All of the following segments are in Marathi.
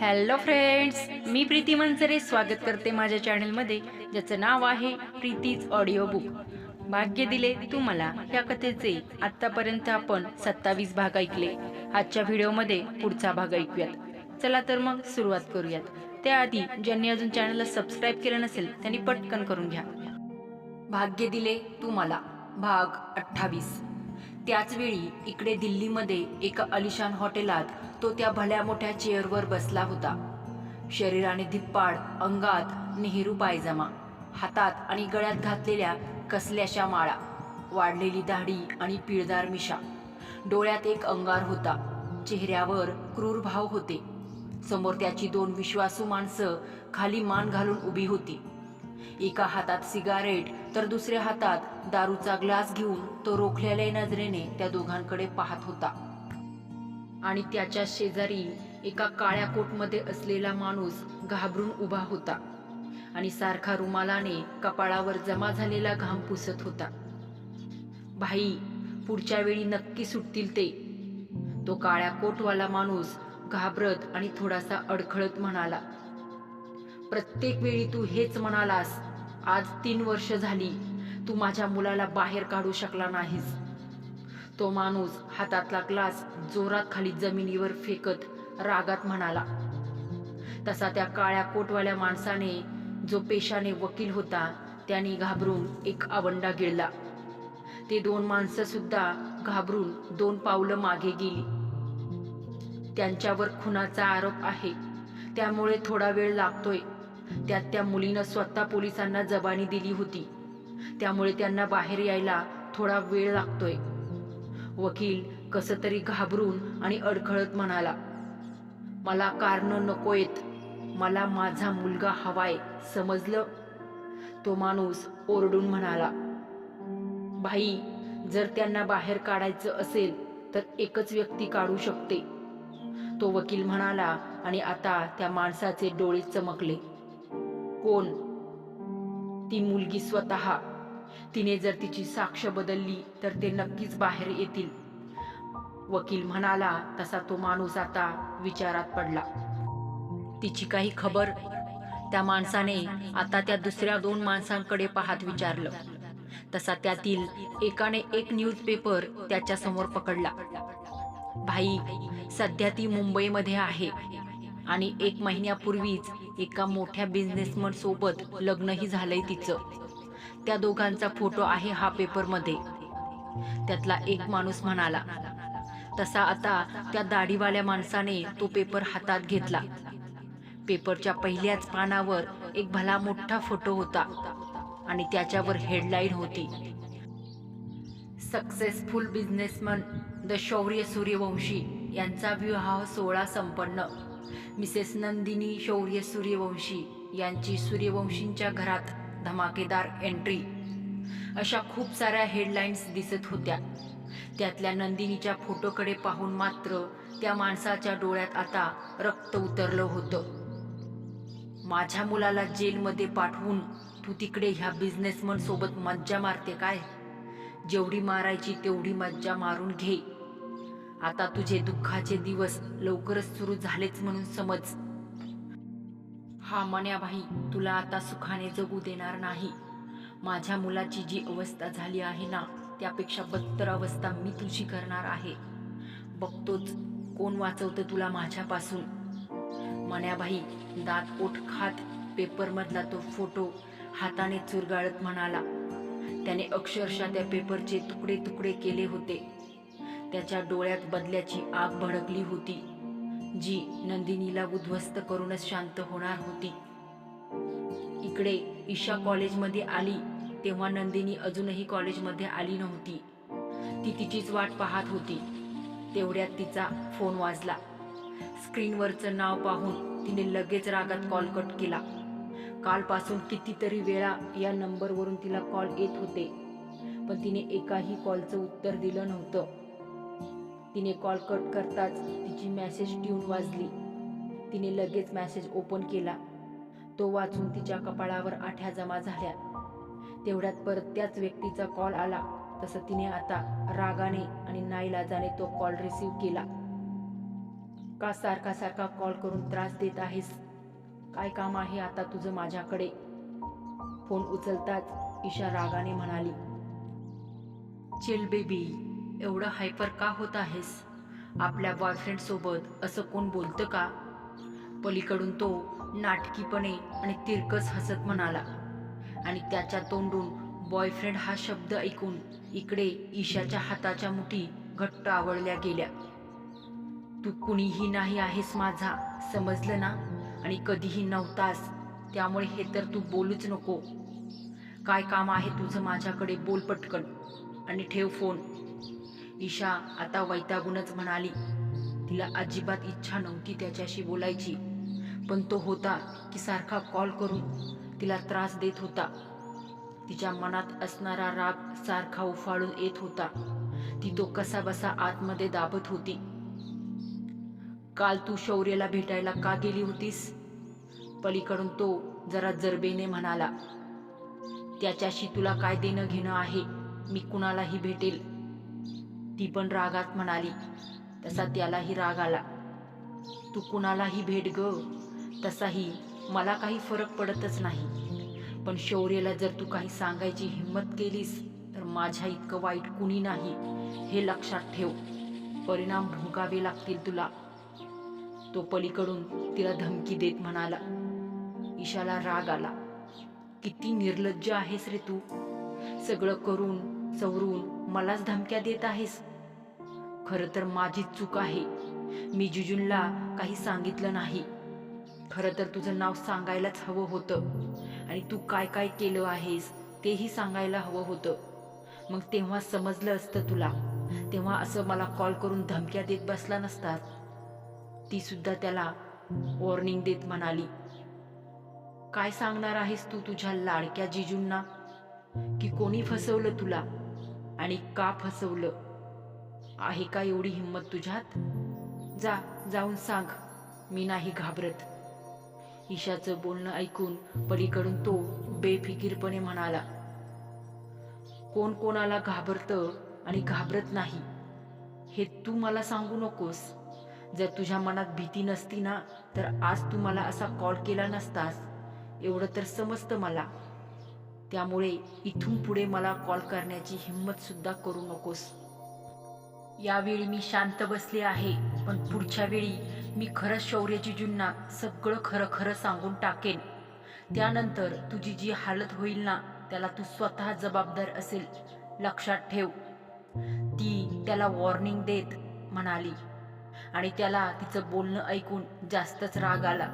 हॅलो फ्रेंड्स मी प्रीती मंचरे स्वागत करते माझ्या चॅनलमध्ये ज्याचं नाव आहे प्रीतीज ऑडिओ बुक भाग्य दिले तू मला या कथेचे आत्तापर्यंत आपण सत्तावीस भाग ऐकले. आजच्या व्हिडिओमध्ये पुढचा भाग ऐकूयात. चला तर मग सुरुवात करूयात. त्याआधी ज्यांनी अजून चॅनलला सबस्क्राईब केलं नसेल त्यांनी पटकन करून घ्या. भाग्य दिले तू मला भाग अठ्ठावीस. त्याचवेळी इकडे दिल्लीमध्ये एका अलिशान हॉटेलात तो त्या भल्या मोठ्या चेअरवर बसला होता. शरीराने धिप्पाड अंगात नेहरू पायजमा हातात आणि गळ्यात घातलेल्या कसल्याशा माळा वाढलेली दाढी आणि पिळदार मिशा. डोळ्यात एक अंगार होता. चेहऱ्यावर क्रूर भाव होते. समोर त्याची दोन विश्वासू माणसं खाली मान घालून उभी होती. एका हातात सिगारेट तर दुसऱ्या हातात दारूचा ग्लास घेऊन तो रोखलेल्या नजरेने त्या दोघांकडे पाहत होता. आणि त्याच्या शेजारी एका काळ्या कोटमध्ये असलेला माणूस घाबरून उभा होता. आणि सारखा रुमालाने कपाळावर जमा झालेला घाम पुसत होता. भाई पुढच्या वेळी नक्की सुटतील ते तो काळ्या कोटवाला माणूस घाबरत आणि थोडासा अडखळत म्हणाला. प्रत्येक वेळी तू हेच म्हणालास आज तीन वर्ष झाली तू माझ्या मुलाला बाहेर काढू शकला नाहीस. तो माणूस हातातला ग्लास जोरात खाली जमिनीवर फेकत रागात म्हणाला. तसा त्या काळ्या कोटवाल्या माणसाने जो पेशाने वकील होता त्याने घाबरून एक आवंडा गिळला. ते दोन माणसं सुद्धा घाबरून दोन पावलं मागे गेली. त्यांच्यावर खुनाचा आरोप आहे. त्यामुळे थोडा वेळ लागतोय. त्यात त्या मुलीनं स्वतः पोलिसांना जबानी दिली होती. त्यामुळे त्यांना बाहेर यायला थोडा वेळ लागतोय. वकील कस तरी घाबरून आणि अडखळत म्हणाला मला कारण नकोयत मला माझा मुलगा हवाय समजलं? तो माणूस ओरडून म्हणाला भाई जर त्यांना बाहेर काढायचं असेल तर एकच व्यक्ती काढू शकते. तो वकील म्हणाला आणि आता त्या माणसाचे डोळे चमकले कोण? ती मुलगी स्वतः. तिने जर तिची साक्ष बदलली तर ते नक्कीच बाहेर येतील. वकील म्हणाला तसा तो माणूस आता विचारात पडला. तिची काही खबर? त्या माणसाने आता त्या दुसऱ्या दोन माणसांकडे पाहत विचारलं. तसा त्यातील एकाने एक न्यूजपेपर त्याच्यासमोर पकडला. भाई सध्या ती मुंबईमध्ये आहे आणि एक महिन्यापूर्वीच एका मोठ्या बिझनेसमन सोबत लग्नही झालंय तिचं. त्या दोघांचा फोटो आहे हा पेपरमध्ये. त्यातला एक माणूस म्हणाला तसा आता त्या दाढीवाल्या माणसाने तो पेपर हातात घेतला. पेपरच्या पहिल्याच पानावर एक भला मोठा फोटो होता आणि त्याच्यावर हेडलाईन होती. सक्सेसफुल बिझनेसमन द शौर्य सूर्यवंशी यांचा विवाह सोहळा संपन्न. मिसेस नंदिनी शौर्य सूर्यवंशी यांची सूर्यवंशींच्या घरात धमाकेदार एंट्री अशा खूप साऱ्या हेडलाईन्स दिसत होत्या. त्यातल्या नंदिनीच्या फोटोकडे पाहून मात्र त्या माणसाच्या डोळ्यात आता रक्त उतरलं होतं. माझ्या मुलाला जेलमध्ये पाठवून तू तिकडे ह्या बिझनेसमन सोबत मज्जा मारते काय? जेवढी मारायची तेवढी मज्जा मारून घे. आता तुझे दुःखाचे दिवस लवकरच सुरू झालेच म्हणून समज. हा मन्याबाई तुला आता सुखाने जगू देणार नाही. माझ्या मुलाची जी अवस्था झाली आहे ना त्यापेक्षा बत्तर अवस्था मी तुझी करणार आहे. बघतोच कोण वाचवतं तुला माझ्यापासून. मन्याभाई दात ओठ खात पेपरमधला तो फोटो हाताने चुरगाळत म्हणाला. त्याने अक्षरशः त्या पेपरचे तुकडे तुकडे केले होते. त्याच्या डोळ्यात बदल्याची आग भडकली होती. जी नंदिनीला उद्ध्वस्त करूनच शांत होणार होती. इकडे ईशा कॉलेजमध्ये आली तेव्हा नंदिनी अजूनही कॉलेजमध्ये आली नव्हती. ती तिचीच वाट पाहत होती. तेवढ्यात तिचा फोन वाजला. स्क्रीनवरचं नाव पाहून तिने लगेच रागात कॉल कट केला. कालपासून कितीतरी वेळा या नंबरवरून तिला कॉल येत होते. पण तिने एकाही कॉलचं उत्तर दिलं नव्हतं. तिने कॉल कट करताच तिची मॅसेज ट्यून वाजली. तिने लगेच मॅसेज ओपन केला. तो वाचून तिच्या कपाळावर आठ्या जमा झाल्या. तेवढ्यात परत त्याच व्यक्तीचा कॉल आला. तसं तिने आता रागाने आणि नाईलाजाने तो कॉल रिसीव केला. का सारखा सारखा कॉल करून त्रास देत आहेस? काय काम आहे आता तुझं माझ्याकडे? फोन उचलताच ईशा रागाने म्हणाली. चिल बेबी एवढं हायपर का होत आहेस? आपल्या बॉयफ्रेंडसोबत असं कोण बोलतं का? पलीकडून तो नाटकीपणे आणि तिरकस हसत म्हणाला. आणि त्याच्या तोंडून बॉयफ्रेंड हा शब्द ऐकून इकडे ईशाच्या हाताच्या मुठी घट्ट आवळल्या गेल्या. तू कुणीही नाही आहेस माझा समजलं ना? आणि कधीही नव्हतास त्यामुळे हे तर तू बोलूच नको. काय काम आहे तुझं माझ्याकडे बोल पटकन. आणि ठेव फोन ईशा आता वैतागूनच म्हणाली तिला अजिबात इच्छा नव्हती त्याच्याशी बोलायची पण तो होता की सारखा कॉल करून तिला त्रास देत होता. तिच्या मनात असणारा राग सारखा उफाळून येत होता. ती तो कसा बसा आतमध्ये दाबत होती. काल तू शौर्यला भेटायला का गेली होतीस? पलीकडून तो जरा जरबेने म्हणाला त्याच्याशी तुला काय देणं घेणं आहे? मी कुणालाही भेटेल. ती पण रागात म्हणाली तसा त्यालाही राग आला. तू कुणालाही भेट ग. तसाही मला काही फरक पडतच नाही. पण शौर्यला जर तू काही सांगायची हिंमत केलीस तर माझ्या इतकं वाईट कुणी नाही हे लक्षात ठेव. परिणाम भोगावे लागतील तुला. तो पलीकडून तिला धमकी देत म्हणाला. ईशाला राग आला. किती निर्लज्ज आहेस रे तू. सगळं करून चवरून मलाच धमक्या देत आहेस. खरं तर माझीच चूक आहे. मी जुजूनला काही सांगितलं नाही. खरं तर तुझं नाव सांगायलाच हवं होतं. आणि तू काय काय केलं आहेस तेही सांगायला हवं होतं. मग तेव्हा समजलं असतं तुला. तेव्हा असं मला कॉल करून धमक्या देत बसला नसतात ती सुद्धा त्याला वॉर्निंग देत म्हणाली. काय सांगणार आहेस तू तुझ्या लाडक्या जिजूंना? की कोणी फसवलं तुला? आणि का फसवलं? आहे का एवढी हिंमत तुझ्यात? जा जाऊन सांग. मी नाही घाबरत. ईशाचं बोलणं ऐकून पलीकडून तो बेफिकीरपणे म्हणाला कोण कोणाला घाबरतं आणि घाबरत नाही? हे तू मला सांगू नकोस. जर तुझ्या मनात भीती नसती ना तर आज तू मला असा कॉल केला नसतास. एवढं तर समजतं मला. त्यामुळे इथून पुढे मला कॉल करण्याची हिंमत सुद्धा करू नकोस. यावेळी मी शांत बसले आहे पण पुढच्या वेळी मी खरंच शौर्यजीजूंना सगळं खरं खरं सांगून टाकेन. त्यानंतर तुझी जी हालत होईल ना त्याला तू स्वतः जबाबदार असेल. लक्षात ठेव. ती त्याला वॉर्निंग देत म्हणाली आणि त्याला तिचं बोलणं ऐकून जास्तच राग आला.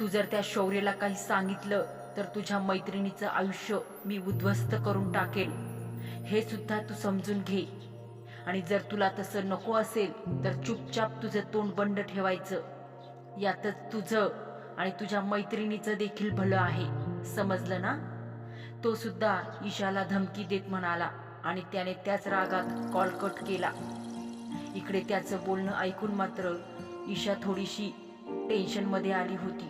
तू जर त्या शौर्याला काही सांगितलं तर तुझ्या मैत्रिणीचं आयुष्य मी उद्ध्वस्त करून टाकेल. हे सुद्धा तू समजून घे. आणि जर तुला तसं नको असेल तर चुपचाप तुझं तोंड बंद ठेवायचं. यातच तुझं आणि तुझ्या मैत्रिणीचं देखील भलं आहे. समजलं ना? तो सुद्धा ईशाला धमकी देत म्हणाला आणि त्याने त्याच रागात कॉल कट केला. इकडे त्याचं बोलणं ऐकून मात्र ईशा थोडीशी टेन्शनमध्ये आली होती.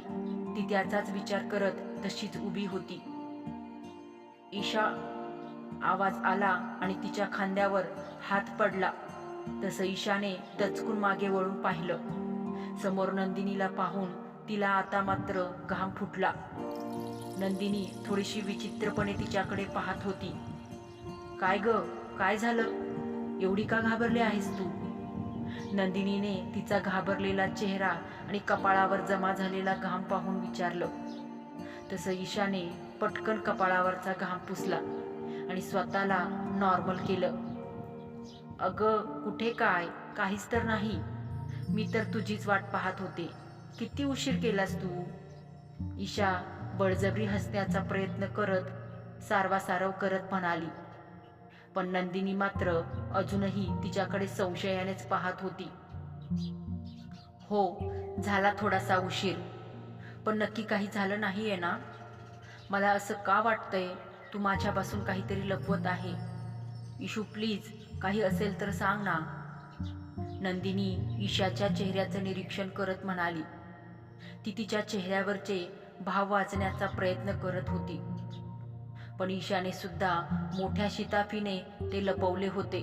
ती त्याचाच विचार करत तशीच उभी होती. ईशा आवाज आला आणि तिच्या खांद्यावर हात पडला. तसं ईशाने दचकून मागे वळून पाहिलं. समोर नंदिनीला पाहून तिला आता मात्र घाम फुटला. नंदिनी थोडीशी विचित्रपणे तिच्याकडे पाहत होती. काय ग? काय झालं? एवढी का घाबरली आहेस तू? नंदिनीने तिचा घाबरलेला चेहरा आणि कपाळावर जमा झालेला घाम पाहून विचारलं. तसं ईशाने पटकन कपाळावरचा घाम पुसला आणि स्वतःला नॉर्मल केलं. अगं कुठे काय? काहीच तर नाही. मी तर तुझीच वाट पाहत होते. किती उशीर केलास तू? ईशा बळजबरी हसण्याचा प्रयत्न करत सारवासारव करत म्हणाली. पण नंदिनी मात्र अजूनही तिच्याकडे संशयानेच पाहत होती. हो झाला थोडासा उशीर. पण नक्की काही झालं नाही आहे ना? मला असं का वाटतंय? तू माझ्यापासून काहीतरी लपवत आहे. इशू प्लीज काही असेल तर सांग ना. नंदिनी ईशाच्या चेहऱ्याचं निरीक्षण करत म्हणाली. ती तिच्या चेहऱ्यावरचे भाव वाचण्याचा प्रयत्न करत होती. पण ईशाने सुद्धा मोठ्या शिताफीने ते लपवले होते.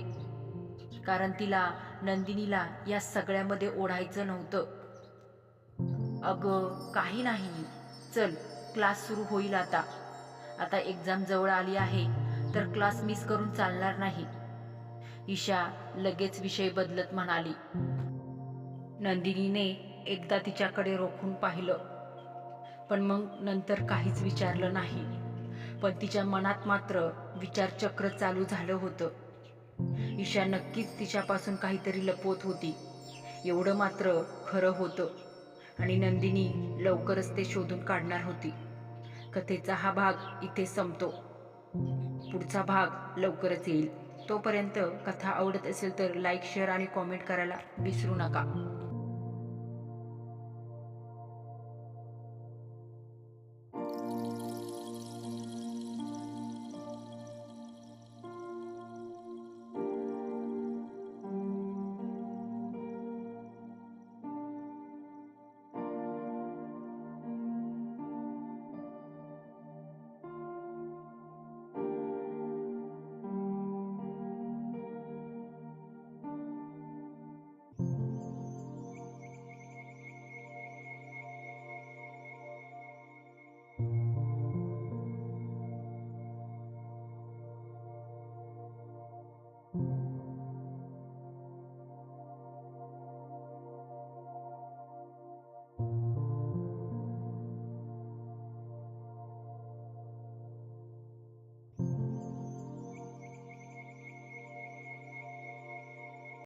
कारण तिला नंदिनीला या सगळ्यामध्ये ओढायचं नव्हतं. अगं काही नाही. चल क्लास सुरू होईल आता. आता एक्झाम जवळ आली आहे तर क्लास मिस करून चालणार नाही. ईशा लगेच विषय बदलत म्हणाली. नंदिनीने एकदा तिच्याकडे रोखून पाहिलं. पण मग नंतर काहीच विचारलं नाही. पण तिच्या मनात मात्र विचारचक्र चालू झालं होतं. ईशा नक्कीच तिच्यापासून काहीतरी लपवत होती. एवढं मात्र खरं होतं. आणि नंदिनी लवकरच ते शोधून काढणार होती. कथेचा हा भाग इथे संपतो. पुढचा भाग लवकरच येईल. तोपर्यंत कथा आवडत असेल तर लाईक शेअर आणि कॉमेंट करायला विसरू नका.